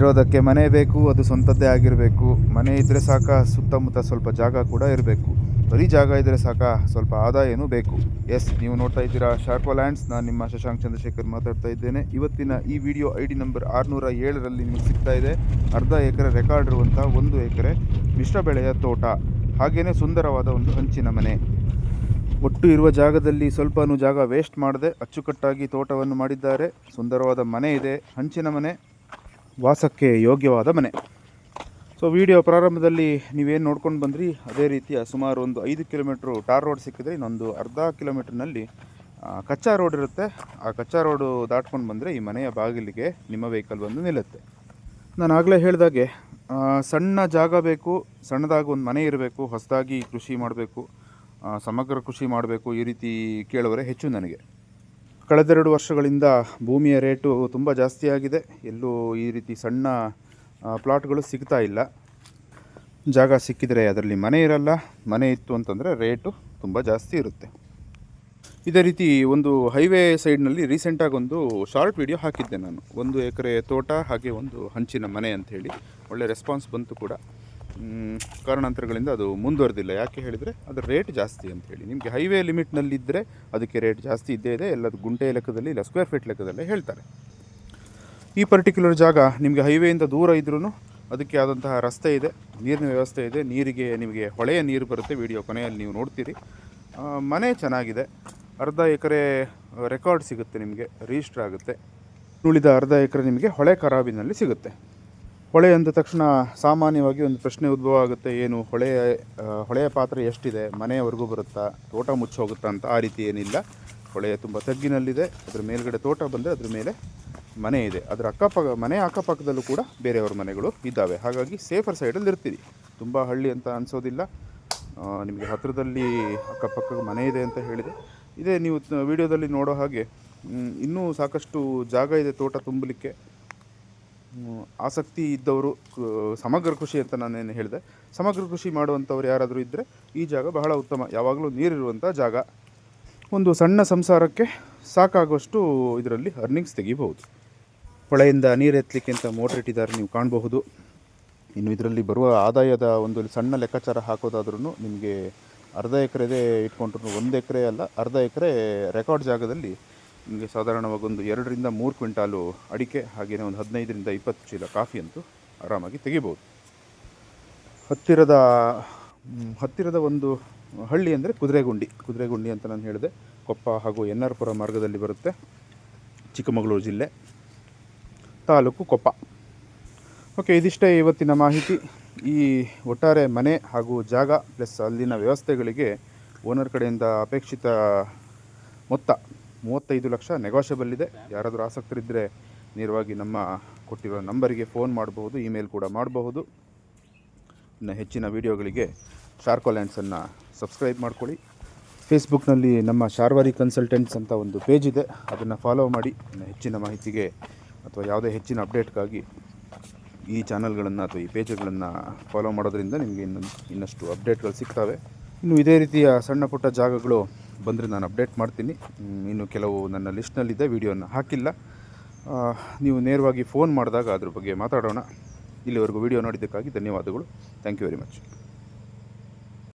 ಇರೋದಕ್ಕೆ ಮನೆ ಬೇಕು, ಅದು ಸ್ವಂತದ್ದೇ ಆಗಿರಬೇಕು. ಮನೆ ಇದ್ದರೆ ಸಾಕ, ಸುತ್ತಮುತ್ತ ಸ್ವಲ್ಪ ಜಾಗ ಕೂಡ ಇರಬೇಕು. ಬರೀ ಜಾಗ ಇದ್ದರೆ ಸಾಕ, ಸ್ವಲ್ಪ ಆದಾಯನೂ ಬೇಕು. ಎಸ್, ನೀವು ನೋಡ್ತಾ ಇದ್ದೀರಾ ಶಾರ್ಪೋ ಲ್ಯಾಂಡ್ಸ್. ನಾನು ನಿಮ್ಮ ಶಶಾಂಕ್ ಚಂದ್ರಶೇಖರ್ ಮಾತಾಡ್ತಾ ಇದ್ದೇನೆ. ಇವತ್ತಿನ ಈ ವಿಡಿಯೋ ಐ ಡಿ ನಂಬರ್ ಆರುನೂರ ಏಳರಲ್ಲಿ ನಿಮಗೆ ಸಿಗ್ತಾ ಇದೆ. ಅರ್ಧ ಎಕರೆ ರೆಕಾರ್ಡ್ ಇರುವಂಥ ಒಂದು ಎಕರೆ ಮಿಶ್ರ ಬೆಳೆಯ ತೋಟ. ಹಾಗೆಯೇ ಸುಂದರವಾದ ಒಂದು ಹಂಚಿನ ಮನೆ. ಒಟ್ಟು ಇರುವ ಜಾಗದಲ್ಲಿ ಸ್ವಲ್ಪನೂ ಜಾಗ ವೇಸ್ಟ್ ಮಾಡದೆ ಅಚ್ಚುಕಟ್ಟಾಗಿ ತೋಟವನ್ನು ಮಾಡಿದ್ದಾರೆ. ಸುಂದರವಾದ ಮನೆ ಇದೆ. ಹಂಚಿನ ಮನೆ. ವಾಸಕ್ಕೆ ಯೋಗ್ಯವಾದ ಮನೆ. ಸೊ ವಿಡಿಯೋ ಪ್ರಾರಂಭದಲ್ಲಿ ನೀವೇನು ನೋಡ್ಕೊಂಡು ಬಂದ್ರಿ? ಅದೇ ರೀತಿಯ ಸುಮಾರು ಒಂದು ಐದು ಕಿಲೋಮೀಟ್ರು ಟಾರ್ ರೋಡ್ ಸಿಕ್ಕಿದ್ರೆ ಇನ್ನೊಂದು ಅರ್ಧ ಕಿಲೋಮೀಟ್ರ್ನಲ್ಲಿ ಕಚ್ಚಾ ರೋಡ್ ಇರುತ್ತೆ. ಆ ಕಚ್ಚಾ ರೋಡು ದಾಟ್ಕೊಂಡು ಬಂದರೆ ಈ ಮನೆಯ ಬಾಗಿಲಿಗೆ ನಿಮ್ಮ ವೆಹಿಕಲ್ ಬಂದು ನಿಲ್ಲುತ್ತೆ. ನಾನು ಆಗಲೇ ಹೇಳಿದಾಗೆ ಸಣ್ಣ ಜಾಗ ಬೇಕು, ಸಣ್ಣದಾಗಿ ಒಂದು ಮನೆ ಇರಬೇಕು, ಹೊಸದಾಗಿ ಕೃಷಿ ಮಾಡಬೇಕು ಸಮಗ್ರ ಕೃಷಿ ಮಾಡಬೇಕು ಈ ರೀತಿ ಕೇಳುವರೆ ಹೆಚ್ಚು ನನಗೆ. ಕಳೆದೆರಡು ವರ್ಷಗಳಿಂದ ಭೂಮಿಯ ರೇಟು ತುಂಬ ಜಾಸ್ತಿಯಾಗಿದೆ. ಎಲ್ಲೂ ಈ ರೀತಿ ಸಣ್ಣ ಪ್ಲಾಟ್ಗಳು ಸಿಗ್ತಾ ಇಲ್ಲ. ಜಾಗ ಸಿಕ್ಕಿದರೆ ಅದರಲ್ಲಿ ಮನೆ ಇರಲ್ಲ. ಮನೆ ಇತ್ತು ಅಂತಂದರೆ ರೇಟು ತುಂಬ ಜಾಸ್ತಿ ಇರುತ್ತೆ. ಇದೇ ರೀತಿ ಒಂದು ಹೈವೇ ಸೈಡ್ನಲ್ಲಿ ರೀಸೆಂಟಾಗಿ ಒಂದು ಶಾರ್ಟ್ ವಿಡಿಯೋ ಹಾಕಿದ್ದೆ ನಾನು. ಒಂದು ಎಕರೆ ತೋಟ, ಹಾಗೆ ಒಂದು ಹಂಚಿನ ಮನೆ ಅಂತ ಹೇಳಿ ಒಳ್ಳೆ ರೆಸ್ಪಾನ್ಸ್ ಬಂತು ಕೂಡ. ಕಾರಣಾಂತರಗಳಿಂದ ಅದು ಮುಂದುವರೆದಿಲ್ಲ. ಯಾಕೆ ಹೇಳಿದರೆ ಅದರ ರೇಟ್ ಜಾಸ್ತಿ ಅಂತ ಹೇಳಿ. ನಿಮಗೆ ಹೈವೇ ಲಿಮಿಟ್ನಲ್ಲಿದ್ದರೆ ಅದಕ್ಕೆ ರೇಟ್ ಜಾಸ್ತಿ ಇದ್ದೇ ಇದೆ. ಎಲ್ಲದು ಗುಂಟೆ ಲೆಕ್ಕದಲ್ಲಿ ಇಲ್ಲ ಸ್ಕ್ವೇರ್ ಫೀಟ್ ಲೆಕ್ಕದಲ್ಲೇ ಹೇಳ್ತಾರೆ. ಈ ಪರ್ಟಿಕ್ಯುಲರ್ ಜಾಗ ನಿಮಗೆ ಹೈವೇಯಿಂದ ದೂರ ಇದ್ರೂ ಅದಕ್ಕೆ ಆದಂತಹ ರಸ್ತೆ ಇದೆ, ನೀರಿನ ವ್ಯವಸ್ಥೆ ಇದೆ. ನೀರಿಗೆ ನಿಮಗೆ ಹೊಳೆಯ ನೀರು ಬರುತ್ತೆ. ವಿಡಿಯೋ ಕೊನೆಯಲ್ಲಿ ನೀವು ನೋಡ್ತೀರಿ. ಮನೆ ಚೆನ್ನಾಗಿದೆ. ಅರ್ಧ ಎಕರೆ ರೆಕಾರ್ಡ್ ಸಿಗುತ್ತೆ ನಿಮಗೆ ರಿಜಿಸ್ಟರ್ ಆಗುತ್ತೆ. ಉಳಿದ ಅರ್ಧ ಎಕರೆ ನಿಮಗೆ ಹೊಳೆ ಖರಾಬಿನಲ್ಲಿ ಸಿಗುತ್ತೆ. ಹೊಳೆ ಅಂದ ತಕ್ಷಣ ಸಾಮಾನ್ಯವಾಗಿ ಒಂದು ಪ್ರಶ್ನೆ ಉದ್ಭವ ಆಗುತ್ತೆ, ಏನು ಹೊಳೆ ಹೊಳೆಯ ಪಾತ್ರ ಎಷ್ಟಿದೆ, ಮನೆಯವರೆಗೂ ಬರುತ್ತಾ, ತೋಟ ಮುಚ್ಚೋಗುತ್ತಾ ಅಂತ ಆ ರೀತಿ ಏನಿಲ್ಲ. ಹೊಳೆಯ ತುಂಬ ತಗ್ಗಿನಲ್ಲಿದೆ, ಅದರ ಮೇಲ್ಗಡೆ ತೋಟ ಬಂದರೆ ಅದ್ರ ಮೇಲೆ ಮನೆ ಇದೆ. ಅದರ ಅಕ್ಕಪಕ್ಕ, ಮನೆ ಅಕ್ಕಪಕ್ಕದಲ್ಲೂ ಕೂಡ ಬೇರೆಯವ್ರ ಮನೆಗಳು ಇದ್ದಾವೆ. ಹಾಗಾಗಿ ಸೇಫರ್ ಸೈಡಲ್ಲಿ ಇರ್ತೀರಿ. ತುಂಬ ಹಳ್ಳಿ ಅಂತ ಅನಿಸೋದಿಲ್ಲ. ನಿಮಗೆ ಹತ್ತಿರದಲ್ಲಿ ಅಕ್ಕಪಕ್ಕ ಮನೆ ಇದೆ ಅಂತ ಹೇಳಿದೆ. ಇದೇ ನೀವು ವಿಡಿಯೋದಲ್ಲಿ ನೋಡೋ ಹಾಗೆ ಇನ್ನೂ ಸಾಕಷ್ಟು ಜಾಗ ಇದೆ ತೋಟ ತುಂಬಲಿಕ್ಕೆ. ಆಸಕ್ತಿ ಇದ್ದವರು ಸಮಗ್ರ ಕೃಷಿ ಅಂತ ನಾನೇನು ಹೇಳಿದೆ. ಸಮಗ್ರ ಕೃಷಿ ಮಾಡುವಂಥವ್ರು ಯಾರಾದರೂ ಇದ್ದರೆ ಈ ಜಾಗ ಬಹಳ ಉತ್ತಮ. ಯಾವಾಗಲೂ ನೀರಿರುವಂಥ ಜಾಗ. ಒಂದು ಸಣ್ಣ ಸಂಸಾರಕ್ಕೆ ಸಾಕಾಗುವಷ್ಟು ಇದರಲ್ಲಿ ಅರ್ನಿಂಗ್ಸ್ ತೆಗಿಬಹುದು. ಹೊಳೆಯಿಂದ ನೀರು ಎತ್ತಲಿಕ್ಕೆ ಅಂತ ಮೋಟ್ರ್ ಇಟ್ಟಿದ್ದಾರೆ, ನೀವು ಕಾಣಬಹುದು. ಇನ್ನು ಇದರಲ್ಲಿ ಬರುವ ಆದಾಯದ ಒಂದು ಸಣ್ಣ ಲೆಕ್ಕಾಚಾರ ಹಾಕೋದಾದ್ರೂ ನಿಮಗೆ ಅರ್ಧ ಎಕರೆದೇ ಇಟ್ಕೊಂಡ್ರು, ಒಂದು ಎಕರೆ ಅಲ್ಲ, ಅರ್ಧ ಎಕರೆ ರೆಕಾರ್ಡ್ ಜಾಗದಲ್ಲಿ ನಿಮಗೆ ಸಾಧಾರಣವಾಗಿ ಒಂದು ಎರಡರಿಂದ ಮೂರು ಕ್ವಿಂಟಾಲು ಅಡಿಕೆ ಹಾಗೆಯೇ ಒಂದು ಹದಿನೈದರಿಂದ ಇಪ್ಪತ್ತು ಚೀಲ ಕಾಫಿ ಅಂತೂ ಆರಾಮಾಗಿ ತೆಗಿಬೋದು. ಹತ್ತಿರದ ಹತ್ತಿರದ ಒಂದು ಹಳ್ಳಿ ಅಂದರೆ ಕುದುರೆಗುಂಡಿ. ಕುದುರೆಗುಂಡಿ ಅಂತ ನಾನು ಹೇಳಿದೆ. ಕೊಪ್ಪ ಹಾಗೂ ಎನ್ ಪುರ ಮಾರ್ಗದಲ್ಲಿ ಬರುತ್ತೆ ಚಿಕ್ಕಮಗಳೂರು ಜಿಲ್ಲೆ, ತಾಲೂಕು ಕೊಪ್ಪ. ಓಕೆ, ಇದಿಷ್ಟೇ ಇವತ್ತಿನ ಮಾಹಿತಿ. ಈ ಒಟ್ಟಾರೆ ಮನೆ ಹಾಗೂ ಜಾಗ ಪ್ಲಸ್ ಅಲ್ಲಿನ ವ್ಯವಸ್ಥೆಗಳಿಗೆ ಓನರ್ ಕಡೆಯಿಂದ ಅಪೇಕ್ಷಿತ ಮೊತ್ತ ಮೂವತ್ತೈದು ಲಕ್ಷ ನೆಗೋಷಿಯಬಲ್ ಇದೆ. ಯಾರಾದರೂ ಆಸಕ್ತರಿದ್ದರೆ ನೇರವಾಗಿ ನಮ್ಮ ಕೊಟ್ಟಿರೋ ನಂಬರಿಗೆ ಫೋನ್ ಮಾಡಬಹುದು ಇಮೇಲ್ ಕೂಡ ಮಾಡಬಹುದು. ಇನ್ನು ಹೆಚ್ಚಿನ ವಿಡಿಯೋಗಳಿಗೆ ಶಾರ್ಕೋ ಲ್ಯಾಂಡ್ಸನ್ನು ಸಬ್ಸ್ಕ್ರೈಬ್ ಮಾಡ್ಕೊಳ್ಳಿ. ಫೇಸ್ಬುಕ್ನಲ್ಲಿ ನಮ್ಮ ಶಾರ್ವಾರಿ ಕನ್ಸಲ್ಟೆಂಟ್ಸ್ ಅಂತ ಒಂದು ಪೇಜ್ ಇದೆ. ಅದನ್ನು ಫಾಲೋ ಮಾಡಿ. ಇನ್ನು ಹೆಚ್ಚಿನ ಮಾಹಿತಿಗೆ ಅಥವಾ ಯಾವುದೇ ಹೆಚ್ಚಿನ ಅಪ್ಡೇಟ್ಗಾಗಿ ಈ ಚಾನಲ್ಗಳನ್ನು ಅಥವಾ ಈ ಪೇಜ್ಗಳನ್ನು ಫಾಲೋ ಮಾಡೋದ್ರಿಂದ ನಿಮಗೆ ಇನ್ನೊಂದು ಇನ್ನಷ್ಟು ಅಪ್ಡೇಟ್ಗಳು ಸಿಗ್ತವೆ. ಇನ್ನು ಇದೇ ರೀತಿಯ ಸಣ್ಣ ಪುಟ್ಟ ಜಾಗಗಳು ಬಂದರೆ ನಾನು ಅಪ್ಡೇಟ್ ಮಾಡ್ತೀನಿ. ಇನ್ನು ಕೆಲವು ನನ್ನ ಲಿಸ್ಟ್ನಲ್ಲಿದ್ದ ವೀಡಿಯೋನ ಹಾಕಿಲ್ಲ. ನೀವು ನೇರವಾಗಿ ಫೋನ್ ಮಾಡಿದಾಗ ಅದ್ರ ಬಗ್ಗೆ ಮಾತಾಡೋಣ. ಇಲ್ಲಿವರೆಗೂ ವಿಡಿಯೋ ನೋಡಿದ್ದಕ್ಕಾಗಿ ಧನ್ಯವಾದಗಳು. Thank you very much